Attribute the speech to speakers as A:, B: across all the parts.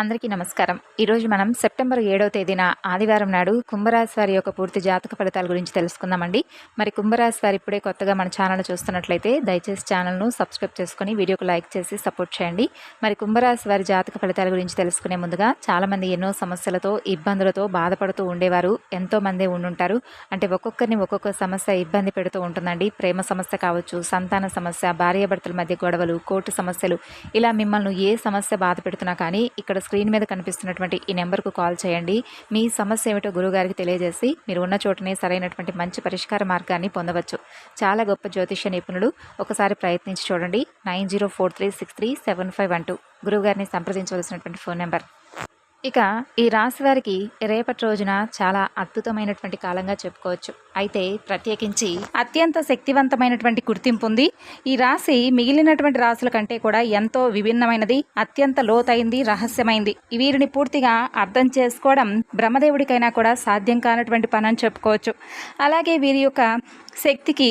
A: అందరికీ నమస్కారం. ఈరోజు మనం సెప్టెంబర్ ఏడవ తేదీన ఆదివారం నాడు కుంభరాశి వారి యొక్క పూర్తి జాతక ఫలితాల గురించి తెలుసుకుందామండి. మరి కుంభరాశి వారు ఇప్పుడే కొత్తగా మన ఛానల్ చూస్తున్నట్లయితే దయచేసి ఛానల్ను సబ్స్క్రైబ్ చేసుకొని వీడియోకు లైక్ చేసి సపోర్ట్ చేయండి. మరి కుంభరాశి వారి జాతక ఫలితాల గురించి తెలుసుకునే ముందుగా చాలామంది ఎన్నో సమస్యలతో ఇబ్బందులతో బాధపడుతూ ఉండేవారు. ఎంతోమందే ఉండుంటారు. అంటే ఒక్కొక్కరిని ఒక్కొక్క సమస్య ఇబ్బంది పెడుతూ ఉంటుందండి. ప్రేమ సమస్య కావచ్చు సంతాన సమస్య భార్యాభర్తల మధ్య గొడవలు కోర్టు సమస్యలు. ఇలా మిమ్మల్ని ఏ సమస్య బాధ పెడుతున్నా కానీ ఇక్కడ స్క్రీన్ మీద కనిపిస్తున్నటువంటి ఈ నెంబర్కు కాల్ చేయండి. మీ సమస్య ఏమిటో గురువుగారికి తెలియజేసి మీరు ఉన్న చోటనే సరైనటువంటి మంచి పరిష్కార మార్గాన్ని పొందవచ్చు. చాలా గొప్ప జ్యోతిష్య నిపుణులు. ఒకసారి ప్రయత్నించి చూడండి. Nine zero four three six three seven five one two. గురువుగారిని సంప్రదించవలసినటువంటి ఫోన్ నెంబర్. ఇక ఈ రాశి వారికి రేపటి రోజున చాలా అద్భుతమైనటువంటి కాలంగా చెప్పుకోవచ్చు. అయితే ప్రత్యేకించి అత్యంత శక్తివంతమైనటువంటి గుర్తింపు ఉంది. ఈ రాశి మిగిలినటువంటి రాశుల కంటే కూడా ఎంతో విభిన్నమైనది అత్యంత లోతైంది రహస్యమైంది. వీరిని పూర్తిగా అర్థం చేసుకోవడం బ్రహ్మదేవుడికైనా కూడా సాధ్యం కానటువంటి పని అని చెప్పుకోవచ్చు. అలాగే వీరి యొక్క శక్తికి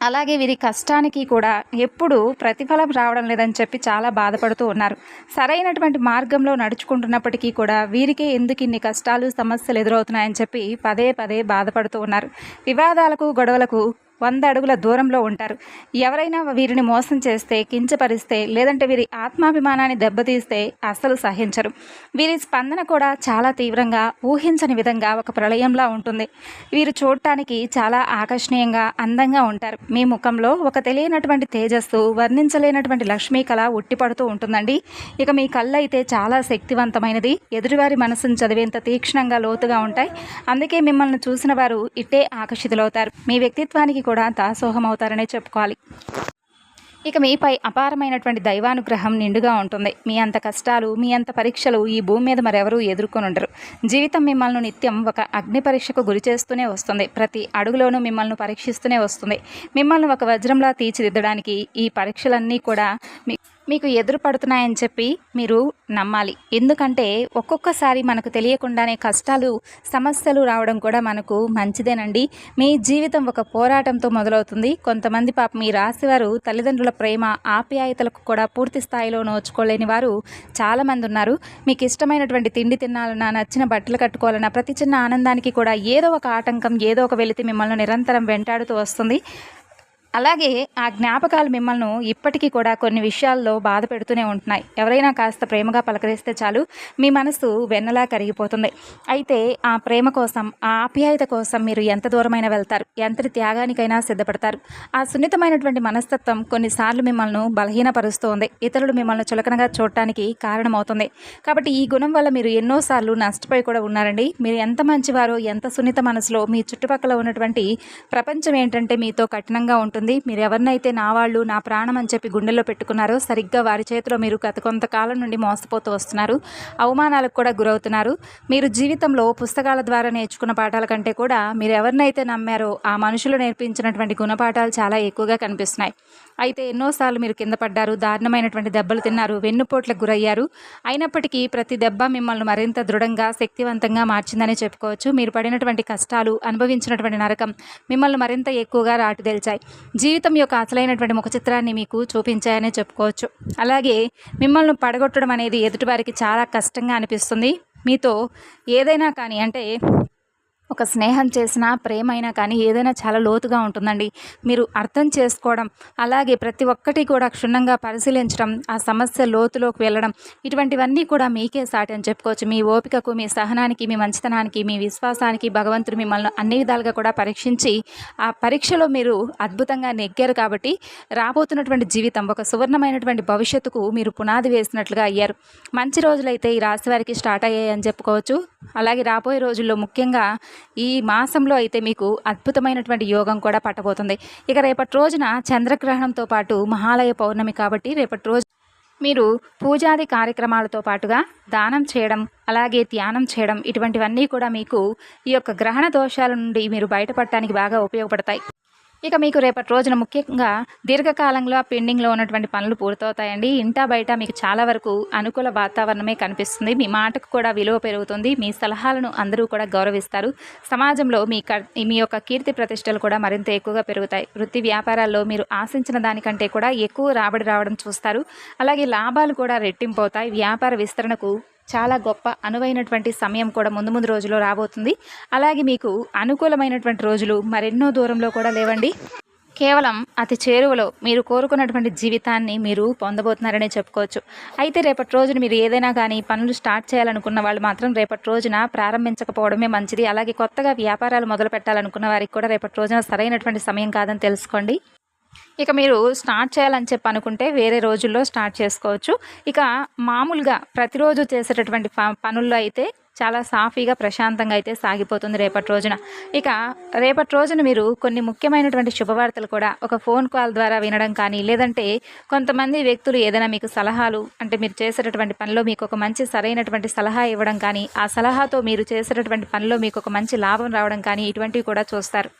A: అలాగే వీరి కష్టానికి కూడా ఎప్పుడు ప్రతిఫలం రావడం లేదని చెప్పి చాలా బాధపడుతూ ఉన్నారు. సరైనటువంటి మార్గంలో నడుచుకుంటున్నప్పటికీ కూడా వీరికే ఎందుకు ఇన్ని కష్టాలు సమస్యలు ఎదురవుతున్నాయని చెప్పి పదే పదే బాధపడుతూ ఉన్నారు. వివాదాలకు గొడవలకు వంద అడుగుల దూరంలో ఉంటారు. ఎవరైనా వీరిని మోసం చేస్తే కించపరిస్తే లేదంటే వీరి ఆత్మాభిమానాన్ని దెబ్బతీస్తే అస్సలు సహించరు. వీరి స్పందన కూడా చాలా తీవ్రంగా ఊహించని విధంగా ఒక ప్రళయంలా ఉంటుంది. వీరు చూడటానికి చాలా ఆకర్షణీయంగా అందంగా ఉంటారు. మీ ముఖంలో ఒక తెలియనటువంటి తేజస్సు వర్ణించలేనటువంటి లక్ష్మీ కళ ఉట్టిపడుతూ ఉంటుందండి. ఇక మీ కళ్ళు అయితే చాలా శక్తివంతమైనది. ఎదుటివారి మనసును చదివేంత తీక్షణంగా లోతుగా ఉంటాయి. అందుకే మిమ్మల్ని చూసిన వారు ఇట్టే ఆకర్షితులవుతారు. మీ వ్యక్తిత్వానికి కూడా దాసోహం అవుతారనే చెప్పుకోవాలి. ఇక మీపై అపారమైనటువంటి దైవానుగ్రహం నిండుగా ఉంటుంది. మీ అంత కష్టాలు మీ అంత పరీక్షలు ఈ భూమి మీద మరెవరూ ఎదుర్కొని ఉండరు. జీవితం మిమ్మల్ని నిత్యం ఒక అగ్ని పరీక్షకు గురి చేస్తూనే వస్తుంది. ప్రతి అడుగులోనూ మిమ్మల్ని పరీక్షిస్తూనే వస్తుంది. మిమ్మల్ని ఒక వజ్రంలా తీర్చిదిద్దడానికి ఈ పరీక్షలన్నీ కూడా మీ మీకు ఎదురు పడుతున్నాయని చెప్పి మీరు నమ్మాలి. ఎందుకంటే ఒక్కొక్కసారి మనకు తెలియకుండానే కష్టాలు సమస్యలు రావడం కూడా మనకు మంచిదేనండి. మీ జీవితం ఒక పోరాటంతో మొదలవుతుంది. కొంతమంది పాప మీ రాశివారు తల్లిదండ్రుల ప్రేమ ఆప్యాయతలకు కూడా పూర్తి స్థాయిలో నోచుకోలేని వారు చాలామంది ఉన్నారు. మీకు ఇష్టమైనటువంటి తిండి తినాలన్నా నచ్చిన బట్టలు కట్టుకోవాలన్నా ప్రతి చిన్న ఆనందానికి కూడా ఏదో ఒక ఆటంకం ఏదో ఒక వెళితే మిమ్మల్ని నిరంతరం వెంటాడుతూ వస్తుంది. అలాగే ఆ జ్ఞాపకాలు మిమ్మల్ని ఇప్పటికీ కూడా కొన్ని విషయాల్లో బాధ పెడుతూనే ఉంటున్నాయి. ఎవరైనా కాస్త ప్రేమగా పలకరిస్తే చాలు మీ మనసు వెన్నలా కరిగిపోతుంది. అయితే ఆ ప్రేమ కోసం ఆ ఆప్యాయత కోసం మీరు ఎంత దూరమైనా వెళ్తారు ఎంత త్యాగానికైనా సిద్ధపడతారు. ఆ సున్నితమైనటువంటి మనస్తత్వం కొన్నిసార్లు మిమ్మల్ని బలహీనపరుస్తోంది. ఇతరులు మిమ్మల్ని చులకనగా చూడటానికి కారణమవుతుంది. కాబట్టి ఈ గుణం వల్ల మీరు ఎన్నోసార్లు నష్టపోయి కూడా ఉన్నారండి. మీరు ఎంత మంచివారో ఎంత సున్నిత మనసులో మీ చుట్టుపక్కల ఉన్నటువంటి ప్రపంచం ఏంటంటే మీతో కఠినంగా ఉంటుంది మీరు ఎవరినైతే నా వాళ్ళు నా ప్రాణం అని చెప్పి గుండెల్లో పెట్టుకున్నారో సరిగ్గా వారి చేతిలో మీరు గత కొంతకాలం నుండి మోసపోతూ వస్తున్నారు. అవమానాలకు కూడా గురవుతున్నారు. మీరు జీవితంలో పుస్తకాల ద్వారా నేర్చుకున్న పాఠాల కంటే కూడా మీరు ఎవరినైతే నమ్మారో ఆ మనుషులు నేర్పించినటువంటి గుణపాఠాలు చాలా ఎక్కువగా కనిపిస్తున్నాయి. అయితే ఎన్నోసార్లు మీరు కింద పడ్డారు దారుణమైనటువంటి దెబ్బలు తిన్నారు వెన్నుపోట్లకు గురయ్యారు. అయినప్పటికీ ప్రతి దెబ్బ మిమ్మల్ని మరింత దృఢంగా శక్తివంతంగా మార్చిందని చెప్పుకోవచ్చు. మీరు పడినటువంటి కష్టాలు అనుభవించినటువంటి నరకం మిమ్మల్ని మరింత ఎక్కువగా రాటుదేల్చాయి. జీవితం యొక్క అసలైనటువంటి ముఖ చిత్రాన్ని మీకు చూపించాయనే చెప్పుకోవచ్చు. అలాగే మిమ్మల్ని పడగొట్టడం అనేది ఎదుటివారికి చాలా కష్టంగా అనిపిస్తుంది. మీతో ఏదైనా కానీ అంటే ఒక స్నేహం చేసినా ప్రేమ అయినా కానీ ఏదైనా చాలా లోతుగా ఉంటుందండి. మీరు అర్థం చేసుకోవడం అలాగే ప్రతి ఒక్కటి కూడా క్షుణ్ణంగా పరిశీలించడం ఆ సమస్య లోతులోకి వెళ్ళడం ఇటువంటివన్నీ కూడా మీకే సాటి అని చెప్పుకోవచ్చు. మీ ఓపికకు మీ సహనానికి మీ మంచితనానికి మీ విశ్వాసానికి భగవంతుడు మిమ్మల్ని అన్ని విధాలుగా కూడా పరీక్షించి ఆ పరీక్షలో మీరు అద్భుతంగా నెగ్గారు కాబట్టి రాబోతున్నటువంటి జీవితం ఒక సువర్ణమైనటువంటి భవిష్యత్తుకు మీరు పునాది వేసినట్లుగా అయ్యారు. మంచి రోజులైతే ఈ రాశి వారికి స్టార్ట్ అయ్యాయి అని చెప్పుకోవచ్చు. అలాగే రాబోయే రోజుల్లో ముఖ్యంగా ఈ మాసంలో అయితే మీకు అద్భుతమైనటువంటి యోగం కూడా పట్టబోతుంది. ఇక రేపటి రోజున చంద్రగ్రహణంతో పాటు మహాలయ పౌర్ణమి కాబట్టి రేపటి రోజు మీరు పూజాది కార్యక్రమాలతో పాటుగా దానం చేయడం అలాగే ధ్యానం చేయడం ఇటువంటివన్నీ కూడా మీకు ఈ యొక్క గ్రహణ దోషాల నుండి మీరు బయటపడటానికి బాగా ఉపయోగపడతాయి. ఇక మీకు రేపటి రోజున ముఖ్యంగా దీర్ఘకాలంలో పెండింగ్లో ఉన్నటువంటి పనులు పూర్తవుతాయండి. ఇంటా బయట మీకు చాలా వరకు అనుకూల వాతావరణమే కనిపిస్తుంది. మీ మాటకు కూడా విలువ పెరుగుతుంది. మీ సలహాలను అందరూ కూడా గౌరవిస్తారు. సమాజంలో మీ క మీ యొక్క కీర్తి ప్రతిష్టలు కూడా మరింత ఎక్కువగా పెరుగుతాయి. వృత్తి వ్యాపారాల్లో మీరు ఆశించిన దానికంటే కూడా ఎక్కువ రాబడి రావడం చూస్తారు. అలాగే లాభాలు కూడా రెట్టింపు అవుతాయి. వ్యాపార విస్తరణకు చాలా గొప్ప అనువైనటువంటి సమయం కూడా ముందు ముందు రోజుల్లో రాబోతుంది. అలాగే మీకు అనుకూలమైనటువంటి రోజులు మరెన్నో దూరంలో కూడా లేవండి. కేవలం అతి చేరువలో మీరు కోరుకున్నటువంటి జీవితాన్ని మీరు పొందబోతున్నారనే చెప్పుకోవచ్చు. అయితే రేపటి రోజున మీరు ఏదైనా కానీ పనులు స్టార్ట్ చేయాలనుకున్న వాళ్ళు మాత్రం రేపటి రోజున ప్రారంభించకపోవడమే మంచిది. అలాగే కొత్తగా వ్యాపారాలు మొదలు పెట్టాలనుకున్న వారికి కూడా రేపటి రోజున సరైనటువంటి సమయం కాదని తెలుసుకోండి. ఇక మీరు స్టార్ట్ చేయాలని చెప్పి అనుకుంటే వేరే రోజుల్లో స్టార్ట్ చేసుకోవచ్చు. ఇక మామూలుగా ప్రతిరోజు చేసేటటువంటి ప పనుల్లో అయితే చాలా సాఫీగా ప్రశాంతంగా అయితే సాగిపోతుంది రేపటి రోజున. ఇక రేపటి రోజున మీరు కొన్ని ముఖ్యమైనటువంటి శుభవార్తలు కూడా ఒక ఫోన్ కాల్ ద్వారా వినడం కానీ లేదంటే కొంతమంది వ్యక్తులు ఏదైనా మీకు సలహాలు అంటే మీరు చేసేటటువంటి పనిలో మీకు ఒక మంచి సరైనటువంటి సలహా ఇవ్వడం కానీ ఆ సలహాతో మీరు చేసేటటువంటి పనిలో మీకు ఒక మంచి లాభం రావడం కానీ ఇటువంటివి కూడా చూస్తారు.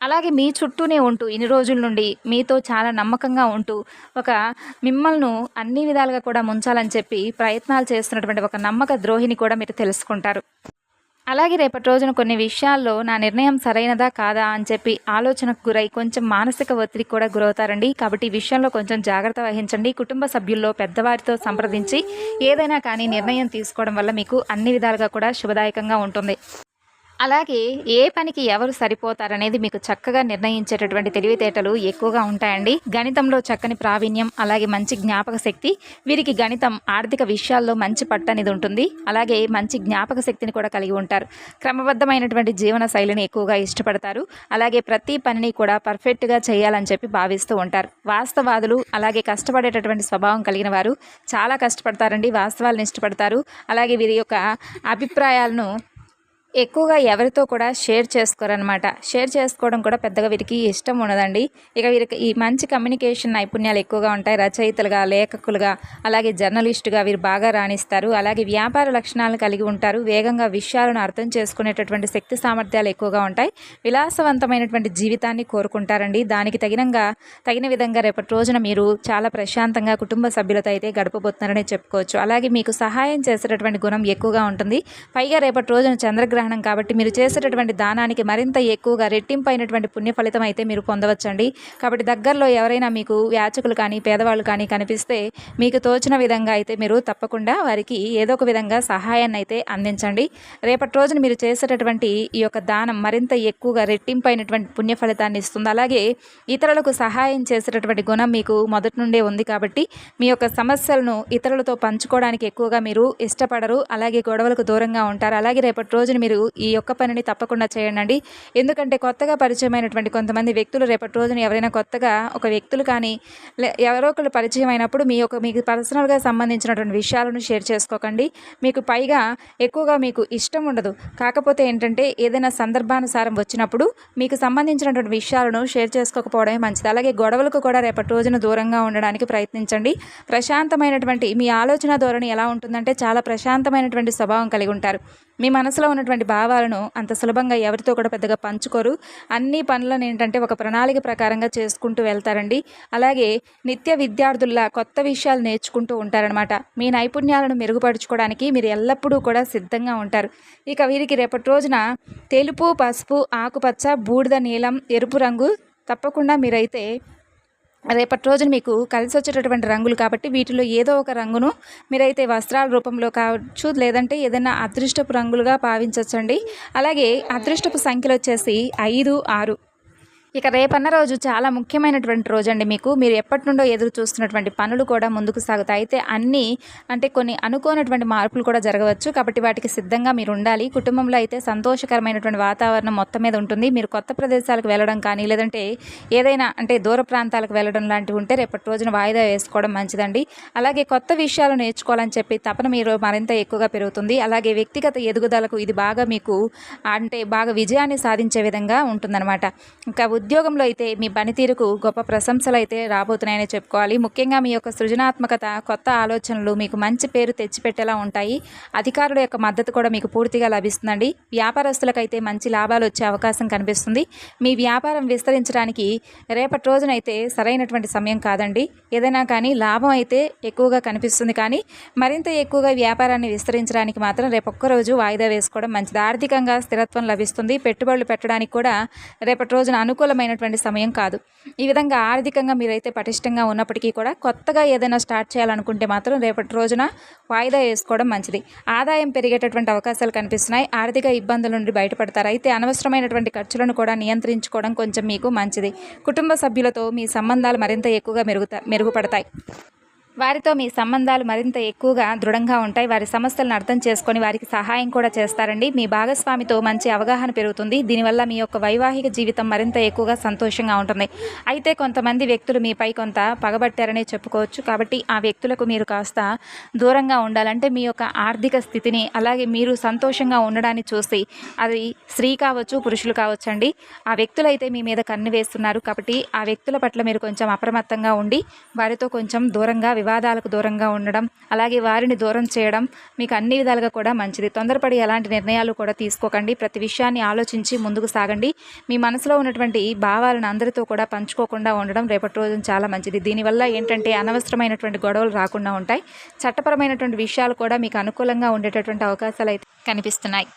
A: అలాగే మీ చుట్టూనే ఉంటూ ఇన్ని రోజుల నుండి మీతో చాలా నమ్మకంగా ఉంటూ ఒక మిమ్మల్ని అన్ని విధాలుగా కూడా ముంచాలని చెప్పి ప్రయత్నాలు చేస్తున్నటువంటి ఒక నమ్మక ద్రోహిని కూడా మీరు తెలుసుకుంటారు. అలాగే రేపటి రోజున కొన్ని విషయాల్లో నా నిర్ణయం సరైనదా కాదా అని చెప్పి ఆలోచనకు గురై కొంచెం మానసిక ఒత్తిడికి కూడా గురవుతారండి. కాబట్టి ఈ విషయంలో కొంచెం జాగ్రత్త వహించండి. కుటుంబ సభ్యుల్లో పెద్దవారితో సంప్రదించి ఏదైనా కానీ నిర్ణయం తీసుకోవడం వల్ల మీకు అన్ని విధాలుగా కూడా శుభదాయకంగా ఉంటుంది. అలాగే ఏ పనికి ఎవరు సరిపోతారనేది మీకు చక్కగా నిర్ణయించేటటువంటి తెలివితేటలు ఎక్కువగా ఉంటాయండి. గణితంలో చక్కని ప్రావీణ్యం అలాగే మంచి జ్ఞాపక శక్తి వీరికి గణితం ఆర్థిక విషయాల్లో మంచి పట్టు అనేది ఉంటుంది. అలాగే మంచి జ్ఞాపక శక్తిని కూడా కలిగి ఉంటారు. క్రమబద్ధమైనటువంటి జీవన శైలిని ఎక్కువగా ఇష్టపడతారు. అలాగే ప్రతి పనిని కూడా పర్ఫెక్ట్గా చేయాలని చెప్పి భావిస్తూ ఉంటారు. వాస్తవాదులు అలాగే కష్టపడేటటువంటి స్వభావం కలిగిన వారు చాలా కష్టపడతారండి వాస్తవాలను ఇష్టపడతారు. అలాగే వీరి యొక్క అభిప్రాయాలను ఎక్కువగా ఎవరితో కూడా షేర్ చేసుకోరనమాట షేర్ చేసుకోవడం కూడా పెద్దగా వీరికి ఇష్టం ఉండదండి. ఇక వీరికి ఈ మంచి కమ్యూనికేషన్ నైపుణ్యాలు ఎక్కువగా ఉంటాయి. రచయితలుగా లేఖకులుగా అలాగే జర్నలిస్టుగా వీరు బాగా రాణిస్తారు. అలాగే వ్యాపార లక్షణాలను కలిగి ఉంటారు. వేగంగా విషయాలను అర్థం చేసుకునేటటువంటి శక్తి సామర్థ్యాలు ఎక్కువగా ఉంటాయి. విలాసవంతమైనటువంటి జీవితాన్ని కోరుకుంటారండి. దానికి తగినంగా తగిన విధంగా రేపటి రోజున మీరు చాలా ప్రశాంతంగా కుటుంబ సభ్యులతో అయితే గడపబోతున్నారని చెప్పుకోవచ్చు. అలాగే మీకు సహాయం చేసేటటువంటి గుణం ఎక్కువగా ఉంటుంది. పైగా రేపటి రోజున చంద్రగ్రహణం గ్రహణం కాబట్టి మీరు చేసేటటువంటి దానానికి మరింత ఎక్కువగా రెట్టింపైనటువంటి పుణ్య ఫలితం అయితే మీరు పొందవచ్చండి. కాబట్టి దగ్గరలో ఎవరైనా మీకు యాచకులు కానీ పేదవాళ్ళు కానీ కనిపిస్తే మీకు తోచిన విధంగా అయితే మీరు తప్పకుండా వారికి ఏదో ఒక విధంగా సహాయాన్ని అయితే అందించండి. రేపటి రోజున మీరు చేసేటటువంటి ఈ యొక్క దానం మరింత ఎక్కువగా రెట్టింపైనటువంటి పుణ్య ఫలితాన్ని ఇస్తుంది. అలాగే ఇతరులకు సహాయం చేసేటటువంటి గుణం మీకు మొదటి నుండే ఉంది కాబట్టి మీ యొక్క సమస్యలను ఇతరులతో పంచుకోవడానికి ఎక్కువగా మీరు ఇష్టపడరు. అలాగే గొడవలకు దూరంగా ఉంటారు. అలాగే రేపటి రోజున మీరు మీరు ఈ యొక్క పనిని తప్పకుండా చేయండి ఎందుకంటే కొత్తగా పరిచయమైనటువంటి కొంతమంది వ్యక్తులు రేపటి రోజున ఎవరైనా కొత్తగా ఒక వ్యక్తులు కానీ ఎవరో ఒకళ్ళు పరిచయం అయినప్పుడు మీ యొక్క మీకు పర్సనల్గా సంబంధించినటువంటి విషయాలను షేర్ చేసుకోకండి. మీకు పైగా ఎక్కువగా మీకు ఇష్టం ఉండదు. కాకపోతే ఏంటంటే ఏదైనా సందర్భానుసారం వచ్చినప్పుడు మీకు సంబంధించినటువంటి విషయాలను షేర్ చేసుకోకపోవడమే మంచిది. అలాగే గొడవలకు కూడా రేపటి రోజున దూరంగా ఉండడానికి ప్రయత్నించండి. ప్రశాంతమైనటువంటి మీ ఆలోచన ధోరణి ఎలా ఉంటుందంటే చాలా ప్రశాంతమైనటువంటి స్వభావం కలిగి ఉంటారు. మీ మనసులో ఉన్నటువంటి భావాలను అంత సులభంగా ఎవరితో కూడా పెద్దగా పంచుకోరు. అన్ని పనులను ఏంటంటే ఒక ప్రణాళిక ప్రకారంగా చేసుకుంటూ వెళ్తారండి. అలాగే నిత్య విద్యార్థుల్లా కొత్త విషయాలు నేర్చుకుంటూ ఉంటారనమాట మీ నైపుణ్యాలను మెరుగుపరుచుకోవడానికి మీరు ఎల్లప్పుడూ కూడా సిద్ధంగా ఉంటారు. ఇక వీరికి రేపటి రోజున తెలుపు పసుపు ఆకుపచ్చ బూడిద నీలం ఎరుపు రంగు తప్పకుండా మీరైతే రేపటి రోజున మీకు కలిసి వచ్చేటటువంటి రంగులు కాబట్టి వీటిలో ఏదో ఒక రంగును మీరైతే వస్త్రాల రూపంలో కావచ్చు లేదంటే ఏదైనా అదృష్టపు రంగులుగా భావించవచ్చండి అలాగే అదృష్టపు సంఖ్యలు వచ్చేసి ఐదు ఆరు. ఇక రేపన్న రోజు చాలా ముఖ్యమైనటువంటి రోజు అండి మీకు. మీరు ఎప్పటి నుండో ఎదురు చూస్తున్నటువంటి పనులు కూడా ముందుకు సాగుతాయి. అయితే అన్నీ అంటే కొన్ని అనుకోనటువంటి మార్పులు కూడా జరగవచ్చు. కాబట్టి వాటికి సిద్ధంగా మీరు ఉండాలి. కుటుంబంలో అయితే సంతోషకరమైనటువంటి వాతావరణం మొత్తం మీద ఉంటుంది. మీరు కొత్త ప్రదేశాలకు వెళ్ళడం కానీ లేదంటే ఏదైనా అంటే దూర ప్రాంతాలకు వెళ్ళడం లాంటివి ఉంటే రేపటి రోజున వాయిదా వేసుకోవడం మంచిదండి. అలాగే కొత్త విషయాలు నేర్చుకోవాలని చెప్పి తపన మీరు మరింత ఎక్కువగా పెరుగుతుంది. అలాగే వ్యక్తిగత ఎదుగుదలకు ఇది బాగా మీకు అంటే బాగా విజయాన్ని సాధించే విధంగా ఉంటుందన్నమాట. ఇంకా ఉద్యోగంలో అయితే మీ పనితీరుకు గొప్ప ప్రశంసలు అయితే రాబోతున్నాయని చెప్పుకోవాలి. ముఖ్యంగా మీ యొక్క సృజనాత్మకత కొత్త ఆలోచనలు మీకు మంచి పేరు తెచ్చిపెట్టేలా ఉంటాయి. అధికారుల యొక్క మద్దతు కూడా మీకు పూర్తిగా లభిస్తుందండి. వ్యాపారస్తులకైతే మంచి లాభాలు వచ్చే అవకాశం కనిపిస్తుంది. మీ వ్యాపారం విస్తరించడానికి రేపటి రోజునైతే సరైనటువంటి సమయం కాదండి. ఏదైనా కానీ లాభం అయితే ఎక్కువగా కనిపిస్తుంది. కానీ మరింత ఎక్కువగా వ్యాపారాన్ని విస్తరించడానికి మాత్రం రేపు ఒక్కరోజు వాయిదా వేసుకోవడం మంచిది. ఆర్థికంగా స్థిరత్వం లభిస్తుంది. పెట్టుబడులు పెట్టడానికి కూడా రేపటి రోజున అనుకూల అనుకూలమైనటువంటి సమయం కాదు. ఈ విధంగా ఆర్థికంగా మీరైతే పటిష్టంగా ఉన్నప్పటికీ కూడా కొత్తగా ఏదైనా స్టార్ట్ చేయాలనుకుంటే మాత్రం రేపటి రోజున వాయిదా వేసుకోవడం మంచిది. ఆదాయం పెరిగేటటువంటి అవకాశాలు కనిపిస్తున్నాయి. ఆర్థిక ఇబ్బందుల నుండి బయటపడతారు. అయితే అనవసరమైనటువంటి ఖర్చులను కూడా నియంత్రించుకోవడం కొంచెం మీకు మంచిది. కుటుంబ సభ్యులతో మీ సంబంధాలు మరింత ఎక్కువగా మెరుగుతా మెరుగుపడతాయి. వారితో మీ సంబంధాలు మరింత ఎక్కువగా దృఢంగా ఉంటాయి. వారి సమస్యలను అర్థం చేసుకొని వారికి సహాయం కూడా చేస్తారండి. మీ భాగస్వామితో మంచి అవగాహన పెరుగుతుంది. దీనివల్ల మీ యొక్క వైవాహిక జీవితం మరింత ఎక్కువగా సంతోషంగా ఉంటుంది. అయితే కొంతమంది వ్యక్తులు మీపై కొంత పగబట్టారనే చెప్పుకోవచ్చు. కాబట్టి ఆ వ్యక్తులకు మీరు కాస్త దూరంగా ఉండాలంటే మీ యొక్క ఆర్థిక స్థితిని అలాగే మీరు సంతోషంగా ఉండడాన్ని చూసి అది స్త్రీ కావచ్చు పురుషులు కావచ్చు అండి ఆ వ్యక్తులు అయితే మీ మీద కన్ను వేస్తున్నారు. కాబట్టి ఆ వ్యక్తుల పట్ల మీరు కొంచెం అప్రమత్తంగా ఉండి వారితో కొంచెం దూరంగా వివాదాలకు దూరంగా ఉండడం అలాగే వారిని దూరం చేయడం మీకు అన్ని విధాలుగా కూడా మంచిది. తొందరపడి ఎలాంటి నిర్ణయాలు కూడా తీసుకోకండి. ప్రతి విషయాన్ని ఆలోచించి ముందుకు సాగండి. మీ మనసులో ఉన్నటువంటి భావాలను అందరితో కూడా పంచుకోకుండా ఉండడం రేపటి రోజున చాలా మంచిది. దీనివల్ల ఏంటంటే అనవసరమైనటువంటి గొడవలు రాకుండా ఉంటాయి. చట్టపరమైనటువంటి విషయాలు కూడా మీకు అనుకూలంగా ఉండేటటువంటి అవకాశాలు అయితే కనిపిస్తున్నాయి.